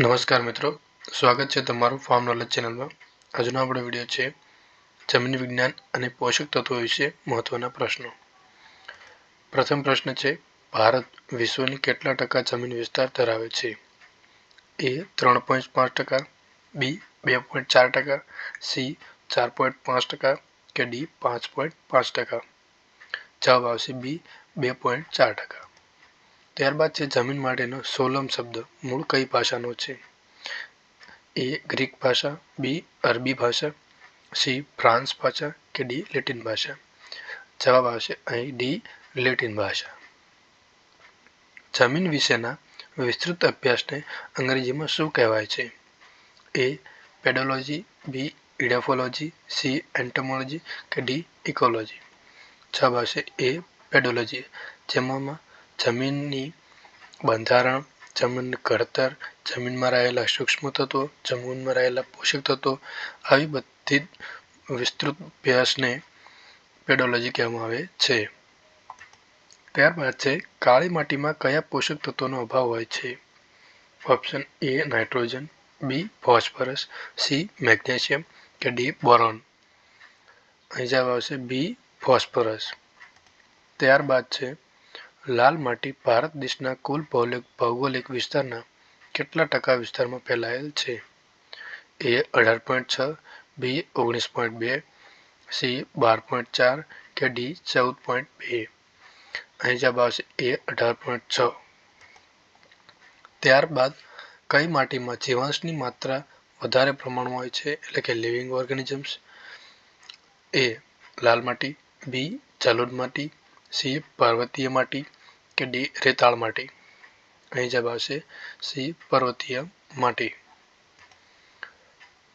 નમસ્કાર મિત્રો. સ્વાગત છે તમારું ફાર્મ નોલેજ ચેનલમાં આજનો આપણો વીડિયો છે જમીન વિજ્ઞાન અને પોષક તત્વો વિશે મહત્વના પ્રશ્નો. પ્રથમ પ્રશ્ન છે, ભારત વિશ્વની કેટલા ટકા જમીન વિસ્તાર ધરાવે છે? એ ત્રણ પોઈન્ટ પાંચ ટકા, બી બે પોઈન્ટ ચાર ટકા, સી ચાર પોઈન્ટ પાંચ ટકા કે ડી પાંચ પોઈન્ટ પાંચ ટકા? જવાબ આવશે બી બે પોઈન્ટ ચાર ટકા. ત્યારબાદ છે જમીન માટેનો સોલમ શબ્દ. મૂળ કઈ ભાષાનો છે? એ ગ્રીક ભાષા, બી અરબી ભાષા, સી ફ્રાન્સ ભાષા કે ડી લેટિન ભાષા? જવાબ આવશે અહીં ડી લેટિન ભાષા. જમીન વિશેના વિસ્તૃત અભ્યાસને અંગ્રેજીમાં શું કહેવાય છે? એ પેડોલોજી, બી ઇડેફોલોજી, સી એન્ટોમોલોજી કે ડી ઇકોલોજી? જવાબ આવશે એ પેડોલોજી. જેમાં જમીનની બંધારણ, જમીન ઘડતર, જમીનમાં રહેલા સૂક્ષ્મ તત્વો, જમીનમાં રહેલા પોષક તત્વો આવી બધી વિસ્તૃત અભ્યાસને પેડોલોજી કહેવામાં આવે છે. ત્યારબાદ છે, કાળી માટીમાં કયા પોષક તત્વોનો અભાવ હોય છે? Option A nitrogen, B phosphorus, C magnesium કે ડી બોરોન. અહીં જવાબ આવશે બી ફોસ્ફરસ. ત્યારબાદ છે લાલ માટી ભારત દેશના કુલ ભૌગોલિક વિસ્તારના કેટલા ટકા વિસ્તારમાં ફેલાયેલ છે? એ અઢાર પોઈન્ટ છ, બી ઓગણીસ પોઈન્ટ બે, સી બાર પોઈન્ટ ચાર કે ડી ચૌદ પોઈન્ટ બે? અહીં જવાબ આવશે એ અઢાર પોઈન્ટ છ. ત્યારબાદ કઈ માટીમાં જીવાંશની માત્રા વધારે પ્રમાણમાં હોય છે? એટલે કે લિવિંગ ઓર્ગેનિઝમ્સ? એ લાલ માટી, બી જલોદ માટી, સી પાર્વતીય માટી કે ડી રેતાળ માટી. અહીં જવાબ આવશે સી પર્વતીય માટી.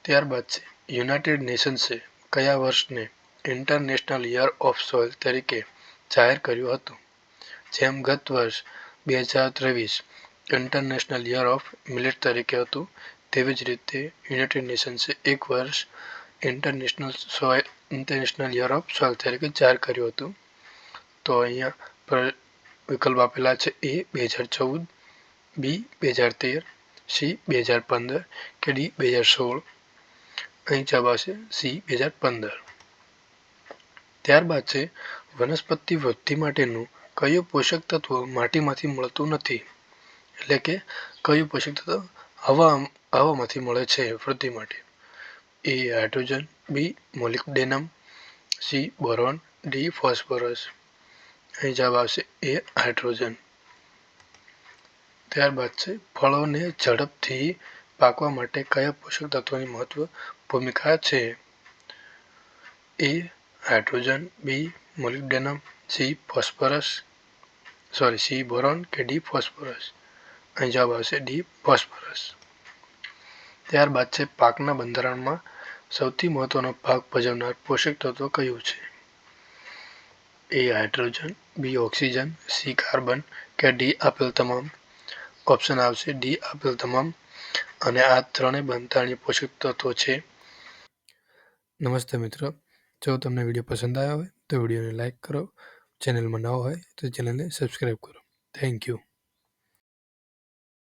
ત્યારબાદ છે, યુનાઇટેડ નેશન્સે કયા વર્ષને ઇન્ટરનેશનલ યર ઓફ સોઇલ તરીકે જાહેર કર્યું હતું? જેમ ગત વર્ષ બે હજાર ત્રેવીસ ઇન્ટરનેશનલ યર ઓફ મિલેટ તરીકે હતું, તેવી જ રીતે યુનાઇટેડ નેશન્સે એક વર્ષ international soil, international year of soil તરીકે જાહેર કર્યું હતું. તો અહીંયા વિકલ્પ આપેલા છે એ બે હજાર ચૌદ, બી બે હજાર તેર, સી બે હજાર પંદર કે ડી બે હજાર સોળ. અહીં જવાબ આવશે સી બે હજાર પંદર. ત્યારબાદ છે વનસ્પતિ વૃદ્ધિ માટેનું કયું પોષક તત્વ માટીમાંથી મળતું નથી? એટલે કે કયું પોષક તત્વ હવા હવામાંથી મળે છે વૃદ્ધિ માટે? A hydrogen, B molybdenum C boron, D phosphorus. અહીં જવાબ આવશે એ હાઇડ્રોજન. ત્યારબાદ છે, ફળોને ઝડપથી પાકવા માટે કયા પોષક તત્વોની મહત્વ ભૂમિકા છે? A hydrogen, B molybdenum, C phosphorus, sorry, C boron કે ડી ફોસ્ફરસ? અહીં જવાબ આવશે ડી ફોસ્ફરસ. ત્યારબાદ છે, પાકના બંધારણમાં સૌથી મહત્વનો ભાગ ભજવનાર પોષક તત્વ કયું છે? A hydrogen, B oxygen, C carbon કે ડી આપેલ તમામ. ઓપ્શન આવશે ડી આપેલ તમામ. અને આ ત્રણેય બંધારણીય પોષક તત્વો છે. નમસ્તે મિત્રો. જો તમને વીડિયો પસંદ આવ્યો હોય તો વિડીયોને લાઇક કરો. ચેનલમાં નવો હોય તો ચેનલને સબસ્ક્રાઈબ કરો. Thank you